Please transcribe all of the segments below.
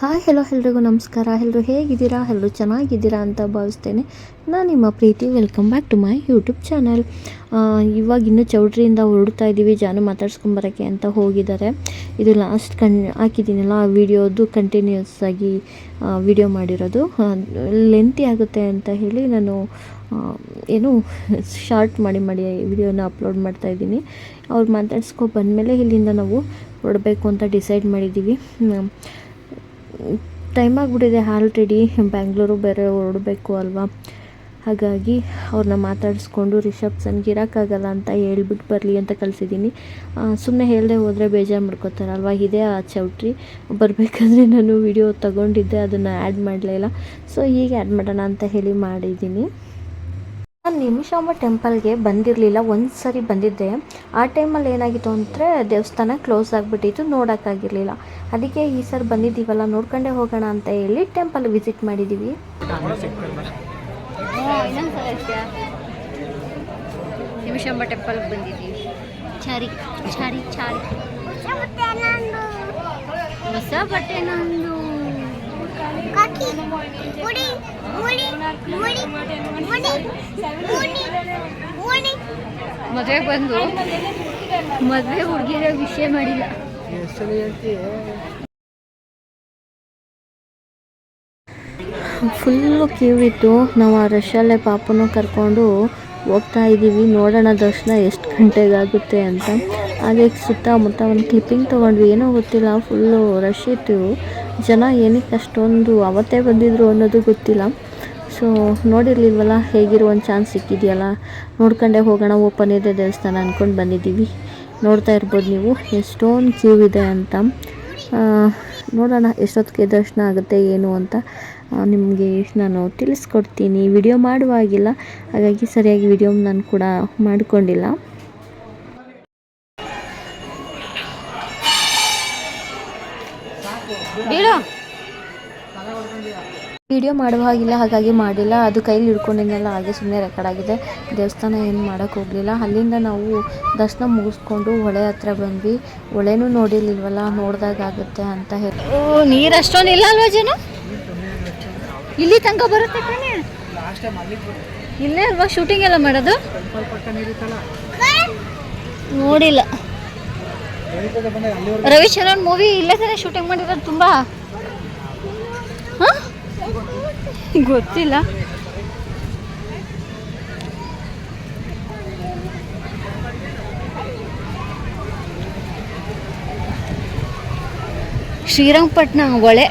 Hi hello ಎಲ್ರಿಗೂ ನಮಸ್ಕಾರ. ಎಲ್ಲರೂ ಹೇಗಿದ್ದೀರಾ? ಎಲ್ಲರೂ ಚೆನ್ನಾಗಿದ್ದೀರಾ ಅಂತ ಭಾವಿಸ್ತೇನೆ. ನಾನು ನಿಮ್ಮ ಪ್ರೀತಿ. Welcome back to my YouTube channel ಇವಾಗ ಇನ್ನೂ ಚೌಟ್ರಿಯಿಂದ ಹೊರಡ್ತಾ ಇದ್ದೀವಿ ಜಾನು ಮಾತಾಡ್ಸ್ಕೊಂಬರೋಕ್ಕೆ ಅಂತ ಹೋಗಿದ್ದಾರೆ. ಇದು ಲಾಸ್ಟ್ ಕಣ್ ಹಾಕಿದ್ದೀನಲ್ಲ, ಆ ವಿಡಿಯೋದು ಕಂಟಿನ್ಯೂಸ್ ಆಗಿ ವಿಡಿಯೋ ಮಾಡಿರೋದು. ಲೆಂತಿ ಆಗುತ್ತೆ ಅಂತ ಹೇಳಿ ನಾನು ಏನು ಶಾರ್ಟ್ ಮಾಡಿ ಮಾಡಿ ವಿಡಿಯೋನ ಅಪ್ಲೋಡ್ ಮಾಡ್ತಾ ಇದ್ದೀನಿ. ಅವ್ರು ಮಾತಾಡ್ಸ್ಕೊ ಬಂದಮೇಲೆ ಇಲ್ಲಿಂದ ನಾವು ಹೊರಡಬೇಕು ಅಂತ ಡಿಸೈಡ್ ಮಾಡಿದ್ದೀವಿ. ಟೈಮ್ ಆಗಿಬಿಟ್ಟಿದೆ ಆಲ್ರೆಡಿ ಬ್ಯಾಂಗ್ಳೂರು ಬೇರೆ ಹೊರಡಬೇಕು ಅಲ್ವಾ? ಹಾಗಾಗಿ ಅವ್ರನ್ನ ಮಾತಾಡಿಸ್ಕೊಂಡು ರಿಸೆಪ್ಷನ್ಗೆ ಇರೋಕ್ಕಾಗಲ್ಲ ಅಂತ ಹೇಳ್ಬಿಟ್ಟು ಬರಲಿ ಅಂತ ಕಳಿಸಿದ್ದೀನಿ ಸುಮ್ಮನೆ ಹೇಳದೆ ಹೋದರೆ ಬೇಜಾರು ಮಾಡ್ಕೋತಾರಲ್ವ? ಇದೇ ಆ ಚೌಟ್ರಿ ಬರಬೇಕಾದ್ರೆ ನಾನು ವಿಡಿಯೋ ತಗೊಂಡಿದ್ದೆ, ಅದನ್ನು ಆ್ಯಡ್ ಮಾಡಲಿಲ್ಲ ಸೊ ಹೀಗೆ ಆ್ಯಡ್ ಮಾಡೋಣ ಅಂತ ಹೇಳಿ ಮಾಡಿದ್ದೀನಿ ನಾನು ನಿಮಿಷಾಂಬ ಟೆಂಪಲ್ಗೆ ಬಂದಿರಲಿಲ್ಲ, ಒಂದು ಸರಿ ಬಂದಿದ್ದೆ. ಆ ಟೈಮಲ್ಲಿ ಏನಾಗಿತ್ತು ಅಂದರೆ ದೇವಸ್ಥಾನ ಕ್ಲೋಸ್ ಆಗಿಬಿಟ್ಟಿತ್ತು ನೋಡೋಕ್ಕಾಗಿರಲಿಲ್ಲ ಅದಕ್ಕೆ ಈ ಸರಿ ಬಂದಿದ್ದೀವಲ್ಲ, ನೋಡ್ಕೊಂಡೇ ಹೋಗೋಣ ಅಂತ ಹೇಳಿ ಟೆಂಪಲ್ ವಿಸಿಟ್ ಮಾಡಿದ್ದೀವಿ ನಿಮಿಷಾಂಬ ಬಂದಿದ್ದೀವಿ. ಚಾರಿ ಚಾರಿ ಚಾರಿ. ಹೊಸ ಬಟ್ಟೆ ಮದುವೆ ಬಂದು ಮದುವೆ ಹುಡುಗಿರ ವಿಷಯ ಮಾಡಿಲ್ಲ. ಫುಲ್ಲು ಕ್ಯೂ ಇತ್ತು ನಾವು ಆ ರಶಲ್ಲೇ ಪಾಪನೂ ಕರ್ಕೊಂಡು ಹೋಗ್ತಾ ಇದ್ದೀವಿ. ನೋಡೋಣ ದರ್ಶನ ಎಷ್ಟು ಗಂಟೆಗಾಗುತ್ತೆ ಅಂತ. ಹಾಗೆ ಸುತ್ತಮುತ್ತ ಒಂದು ಕ್ಲಿಪ್ಪಿಂಗ್ ತೊಗೊಂಡ್ವಿ. ಏನೋ ಗೊತ್ತಿಲ್ಲ. ಫುಲ್ಲು ರಶ್ ಇತ್ತು ಜನ ಏನಕ್ಕೆ ಅಷ್ಟೊಂದು ಅವತ್ತೇ ಬಂದಿದ್ರು ಅನ್ನೋದು ಗೊತ್ತಿಲ್ಲ. ಸೊ ನೋಡಿರ್ಲಿಲ್ವಲ್ಲ, ಹೇಗಿರೋ ಒಂದು ಚಾನ್ಸ್ ಸಿಕ್ಕಿದೆಯಲ್ಲ? ನೋಡ್ಕೊಂಡೆ ಹೋಗೋಣ ಓಪನ್ ಇದೆ ದೇವಸ್ಥಾನ ಅಂದ್ಕೊಂಡು ಬಂದಿದ್ದೀವಿ. ನೋಡ್ತಾ ಇರ್ಬೋದು ನೀವು, ಎಷ್ಟೊಂದು ಕ್ಯೂ ಇದೆ ಅಂತ. ನೋಡೋಣ ಎಷ್ಟೊತ್ತಿಗೆ ದರ್ಶನ ಆಗುತ್ತೆ, ಏನು ಅಂತ. ನಿಮಗೆ ನಾನು ತಿಳಿಸ್ಕೊಡ್ತೀನಿ. ವಿಡಿಯೋ ಮಾಡುವಾಗಿಲ್ಲ, ಹಾಗಾಗಿ ಸರಿಯಾಗಿ ವಿಡಿಯೋ ನಾನು ಕೂಡ ಮಾಡಿಕೊಂಡಿಲ್ಲ. ಬೀಳು ವಿಡಿಯೋ ಮಾಡುವಾಗಿಲ್ಲ ಹಾಗಾಗಿ ಮಾಡಿಲ್ಲ. ಅದು ಕೈಲಿ ಹಿಡ್ಕೊಂಡಿದ್ದೆಲ್ಲ ಹಾಗೆ ಸುಮ್ಮನೆ ರೆಕಾರ್ಡ್ ಆಗಿದೆ. ದೇವಸ್ಥಾನ ಏನು ಮಾಡೋಕ್ಕೆ ಹೋಗಲಿಲ್ಲ. ಅಲ್ಲಿಂದ ನಾವು ದರ್ಶನ ಮುಗಿಸ್ಕೊಂಡು ಹೊಳೆ ಹತ್ರ ಬಂದ್ವಿ. ಹೊಳೆನೂ ನೋಡಿರ್ಲಿಲ್ವಲ್ಲ ನೋಡಿದಾಗ ಆಗುತ್ತೆ ಅಂತ ಹೇಳಿ. ಓ ನೀರು ಅಷ್ಟೊಂದು ಇಲ್ಲ ಅಲ್ವಾ ಜನ? ಇಲ್ಲಿ ತನಕ ಬರುತ್ತೆ ಇಲ್ಲೇ ಅಲ್ವಾ ಶೂಟಿಂಗ್ ಎಲ್ಲ ಮಾಡೋದು? ನೋಡಿಲ್ಲ. ರವಿಚಂದ್ರನ್ ಮೂವಿ ಇಲ್ಲೇ ತಾನೇ ಶೂಟಿಂಗ್ ಮಾಡಿರೋದು ತುಂಬ? ಗೊತ್ತಿಲ್ಲ. ಶ್ರೀರಂಗಪಟ್ಟಣ ಒಳೆ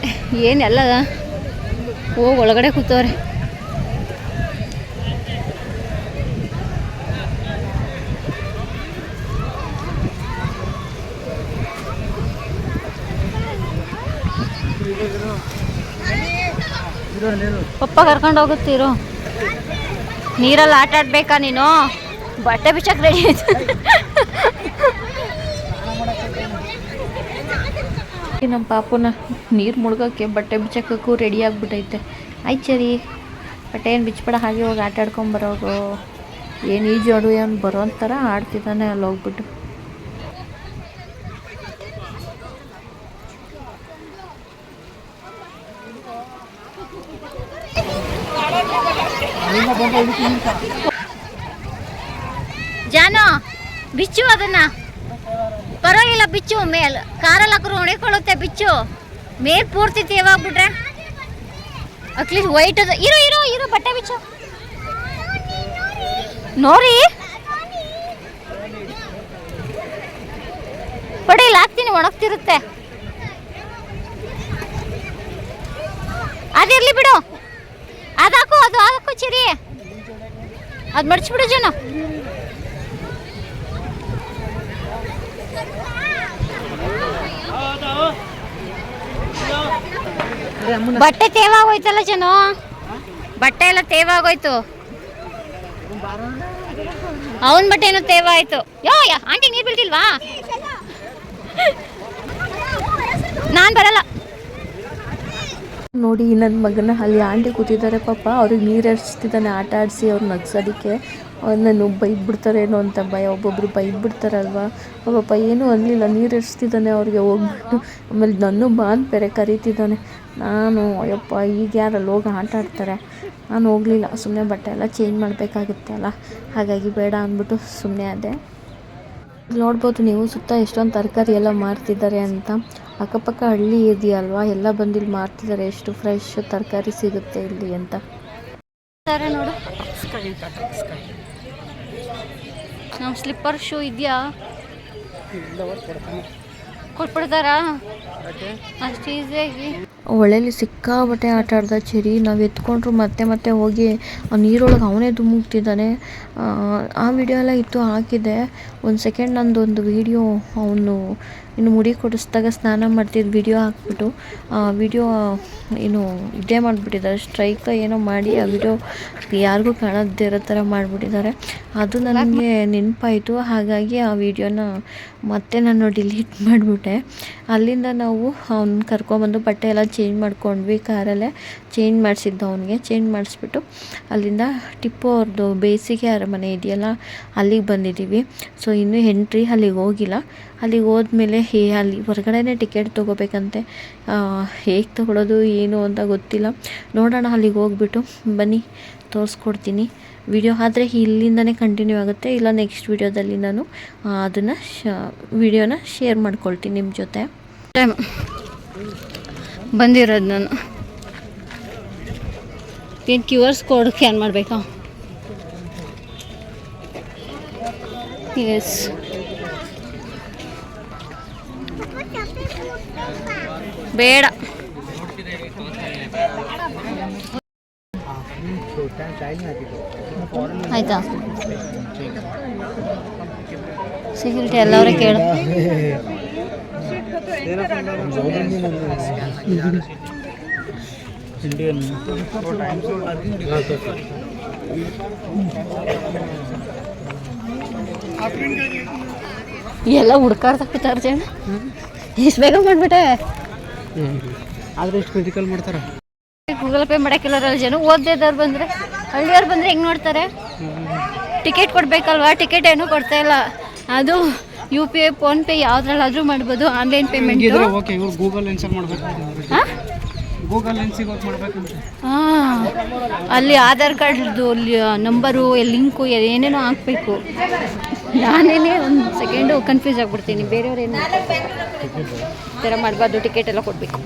ಏನೆಲ್ಲ ಓ ಒಳಗಡೆ ಕೂತವ್ರೆ. ಪಪ್ಪ ಕರ್ಕೊಂಡು ಹೋಗುತ್ತೀರು ನೀರಲ್ಲಿ ಆಟ ಆಡ್ಬೇಕಾ ನೀನು? ಬಟ್ಟೆ ಬಿಚ್ಚಕ್ ರೆಡಿ ಆಯ್ತು. ನಮ್ಮ ಪಾಪುನ ನೀರು ಮುಳುಗೋಕ್ಕೆ ಬಟ್ಟೆ ಬಿಚ್ಚಕ್ಕೂ ರೆಡಿ ಆಗಿಬಿಟ್ಟೈತೆ ಆಯ್ತು ಸರಿ. ಬಟ್ಟೆ ಏನು ಬಿಚ್ಚಬೇಡ ಹಾಗೆ ಹೋಗಿ ಆಟ ಆಡ್ಕೊಂಬರೋಗು ಏನು ಈಜು ಆಡು ಏನು ಬರೋ ಥರ ಆಡ್ತಿದ್ದಾನೆ ಅಲ್ಲಿ ಹೋಗ್ಬಿಟ್ಟು. ಜಾನು, ಬಿಚ್ಚು ಅದನ್ನ. ಪರವಾಗಿಲ್ಲ ಬಿಚ್ಚು, ಮೇಲ್, ಕಾರಲ್ಲಿ ಹಾಕರು ಹೊಡೆಕೊಳ್ಳುತ್ತೆ ಬಿಚ್ಚು. ಮೇಲ್ ಪೂರ್ತಿ ತೇವಾಗ್ಬಿಟ್ರೆ. ಅಟ್ಲೀಸ್ಟ್ ವೈಟ್ ಅದ. ಇರೋ ಇರೋ ಇರೋ, ಬಟ್ಟೆ ಬಿಚ್ಚು. ನೋಡಿ. ಇಲ್ಲಿ ಹಾಕ್ತೀನಿ ಒಣಗ್ತಿರುತ್ತೆ. ಅದಿರ್ಲಿ ಬಿಡು. ಅದಾಕು ಚಿರಿ ಅದು ಮಡ್ಚ್ಬಿಡು ಜನ ಬಟ್ಟೆ ತೇವಾಗೋಯ್ತಲ್ಲ ಜನ ಬಟ್ಟೆ ಎಲ್ಲ ತೇವಾಗೋಯ್ತು. ಅವನ್ ಬಟ್ಟೆ ಏನೋ ತೇವ ಆಯ್ತು ಯೋ, ಯಾ, ಆಂಟಿ ನೀರು ಬೀಳ್ತಿಲ್ವಾ? ನಾನು ಬರಲ್ಲ. ನೋಡಿ ನನ್ನ ಮಗನ ಅಲ್ಲಿ ಆಂಟಿ ಕೂತಿದ್ದಾರೆ. ಪಾಪ ಅವ್ರಿಗೆ ನೀರು ಹರಿಸ್ತಿದ್ದಾನೆ ಆಟ ಆಡಿಸಿ ಅವ್ರು ನಗ್ಸೋದಕ್ಕೆ. ನಾನು ಬೈದ್ಬಿಡ್ತಾರೇನೋ ಅಂತ ಭಯ. ಒಬ್ಬೊಬ್ರು ಬೈದ್ಬಿಡ್ತಾರಲ್ವ? ಪಾಪ ಏನೂ ಅನ್ನಲಿಲ್ಲ ನೀರು ಎರಿಸ್ತಿದ್ದಾನೆ ಅವ್ರಿಗೆ. ಹೋಗ್ಬಿಟ್ಟು ಆಮೇಲೆ ನನ್ನ ಬಾ ಅಂತ ಬೇರೆ ಕರೀತಿದ್ದಾನೆ. ನಾನು, ಅಯ್ಯಪ್ಪ, ಈಗ ಯಾರಲ್ಲಿ ಹೋಗಿ ಆಟ ಆಡ್ತಾರೆ? ನಾನು ಹೋಗಲಿಲ್ಲ. ಸುಮ್ಮನೆ ಬಟ್ಟೆ ಎಲ್ಲ ಚೇಂಜ್ ಮಾಡಬೇಕಾಗುತ್ತೆ ಅಲ್ಲ? ಹಾಗಾಗಿ ಬೇಡ ಅಂದ್ಬಿಟ್ಟು ಸುಮ್ಮನೆ ಅದೇ ನೋಡ್ಬೋದು ನೀವು ಸುತ್ತ ಎಷ್ಟೊಂದು ತರಕಾರಿ ಎಲ್ಲ ಮಾರ್ತಿದ್ದಾರೆ ಅಂತ. ಅಕ್ಕಪಕ್ಕ ಹಳ್ಳಿ ಇದೆಯಲ್ವಾ? ಎಲ್ಲ ಬಂದು ಇಲ್ಲಿ ಮಾರ್ತಿದ್ದಾರೆ ಎಷ್ಟು ಫ್ರೆಶ್ ತರಕಾರಿ ಸಿಗುತ್ತೆ ಇಲ್ಲಿ ಅಂತ. ಸರಿ ನೋಡು. ನಮ್ಮ ಸ್ಲಿಪ್ಪರ್ ಶೂ ಇದೆಯಾ? ಕೊಟ್ಬಿಡ್ತಾರಾ? ಅಷ್ಟು ಈಸಿಯಾಗಿ ಹೊಳೆಲಿ ಸಿಕ್ಕಾಪಟ್ಟೆ ಆಟ ಆಡ್ದ ಚೆರಿ. ನಾವು ಎತ್ಕೊಂಡ್ರು ಮತ್ತೆ ಮತ್ತೆ ಹೋಗಿ ನೀರೊಳಗೆ ಅವನೇ ಧುಮುಕ್ತಿದ್ದಾನೆ ಆ ವಿಡಿಯೋ ಎಲ್ಲ ಇತ್ತು, ಹಾಕಿದ್ದೆ. ಒಂದು ಸೆಕೆಂಡ್ ನಂದು ಒಂದು ವಿಡಿಯೋ ಅವನು ಇನ್ನು ಮುಡಿ ಕೊಡಿಸ್ದಾಗ ಸ್ನಾನ ಮಾಡ್ತಿದ್ದ ವಿಡಿಯೋ ಹಾಕ್ಬಿಟ್ಟು, ಆ ವಿಡಿಯೋ ಏನು ಇದೇ ಮಾಡಿಬಿಟ್ಟಿದ್ದಾರೆ. ಸ್ಟ್ರೈಕ್ ಏನೋ ಮಾಡಿ ಆ ವಿಡಿಯೋ ಯಾರಿಗೂ ಕಾಣದೇ ಇರೋ ಥರ ಮಾಡಿಬಿಟ್ಟಿದ್ದಾರೆ. ಅದು ನನಗೆ ನೆನಪಾಯಿತು. ಹಾಗಾಗಿ ಆ ವಿಡಿಯೋನ ಮತ್ತೆ ನಾನು ಡಿಲೀಟ್ ಮಾಡಿಬಿಟ್ಟೆ. ಅಲ್ಲಿಂದ ನಾವು ಅವ್ನು ಕರ್ಕೊಂಬಂದು ಬಟ್ಟೆ ಎಲ್ಲ ಚೇಂಜ್ ಮಾಡ್ಕೊಂಡ್ವಿ ಕಾರಲ್ಲೇ. ಚೇಂಜ್ ಮಾಡಿಸಿದ್ದ ಅವನಿಗೆ. ಚೇಂಜ್ ಮಾಡಿಸ್ಬಿಟ್ಟು ಅಲ್ಲಿಂದ ಟಿಪ್ಪು ಅವ್ರದ್ದು ಬೇಸಿಗೆ ಅರಮನೆ ಇದೆಯಲ್ಲ, ಅಲ್ಲಿಗೆ ಬಂದಿದ್ದೀವಿ ಸೊ ಇನ್ನೂ ಎಂಟ್ರಿ ಅಲ್ಲಿಗೆ ಹೋಗಿಲ್ಲ. ಅಲ್ಲಿಗೆ ಹೋದ್ಮೇಲೆ ಹೇ, ಅಲ್ಲಿ ಹೊರಗಡೆನೇ ಟಿಕೆಟ್ ತೊಗೋಬೇಕಂತೆ. ಹೇಗೆ ತೊಗೊಳೋದು, ಏನು ಅಂತ ಗೊತ್ತಿಲ್ಲ. ನೋಡೋಣ, ಅಲ್ಲಿಗೆ ಹೋಗ್ಬಿಟ್ಟು ಬನ್ನಿ, ತೋರಿಸ್ಕೊಡ್ತೀನಿ. ವಿಡಿಯೋ ಆದರೆ ಇಲ್ಲಿಂದನೇ ಕಂಟಿನ್ಯೂ ಆಗುತ್ತೆ. ಇಲ್ಲ ನೆಕ್ಸ್ಟ್ ವಿಡಿಯೋದಲ್ಲಿ ನಾನು ಅದನ್ನು ಶ ವಿಡಿಯೋನ ಶೇರ್ ಮಾಡ್ಕೊಳ್ತೀನಿ ನಿಮ್ಮ ಜೊತೆ. ಬಂದಿರೋದು ನಾನು. ಏನು ಕ್ಯೂ ಆರ್ಸ್ ಕೋಡ್ ಸ್ಕ್ಯಾನ್ ಮಾಡಬೇಕಾ? ಎಸ್ ಬೇಡ. ಆಯ್ತಾ? ಸೆಕ್ಯೂರಿಟಿ ಎಲ್ಲವರೇ ಕೇಳು. ಇಂಡಿಯನ್ ಎಲ್ಲ ಹುಡ್ಕಾಡ್ತಾರ ಜನ. ಇಷ್ಟು ಬೇಗ ಮಾಡ್ಬಿಟ್ಟೆ ಆದ್ರೆ ಇಷ್ಟು ಕ್ರಿಟಿಕಲ್ ಮಾಡ್ತಾರ? ಗೂಗಲ್ ಪೇ ಮಾಡೋಕ್ಕಿಲ್ಲರಲ್ಲ ಜನ ಓದ್ದವ್ರು ಬಂದರೆ ಹಳ್ಳಿಯವ್ರು ಬಂದ್ರೆ ಹೆಂಗೆ ನೋಡ್ತಾರೆ? ಟಿಕೆಟ್ ಕೊಡ್ಬೇಕಲ್ವಾ? ಟಿಕೆಟ್ ಏನು ಕೊಡ್ತಾ ಇಲ್ಲ. ಅದು ಯು ಪಿ ಐ ಫೋನ್ಪೇ ಯಾವ್ದ್ರಲ್ಲಾದ್ರೂ ಮಾಡ್ಬೋದು ಆನ್ಲೈನ್ ಪೇಮೆಂಟ್? ಓಕೆ ಇವ್ರು ಗೂಗಲ್ ಲೆನ್ಸಲ್ಲಿ ಮಾಡ್ಬೇಕು? ಗೂಗಲ್ ಲೆನ್ಸಿಗೆ ವರ್ಕ್ ಮಾಡ್ಬೇಕಂತೆ ಹಾಂ ಅಲ್ಲಿ ಆಧಾರ್ ಕಾರ್ಡ್ದು ನಂಬರು ಲಿಂಕು ಏನೇನೋ ಹಾಕ್ಬೇಕು. ನಾನೇನೇ ಒಂದು ಸೆಕೆಂಡು ಕನ್ಫ್ಯೂಸ್ ಆಗ್ಬಿಡ್ತೀನಿ ಬೇರೆಯವ್ರು ಏನು ಈ ಥರ ಮಾಡಬಾರ್ದು ಟಿಕೆಟ್ ಎಲ್ಲ ಕೊಡಬೇಕು.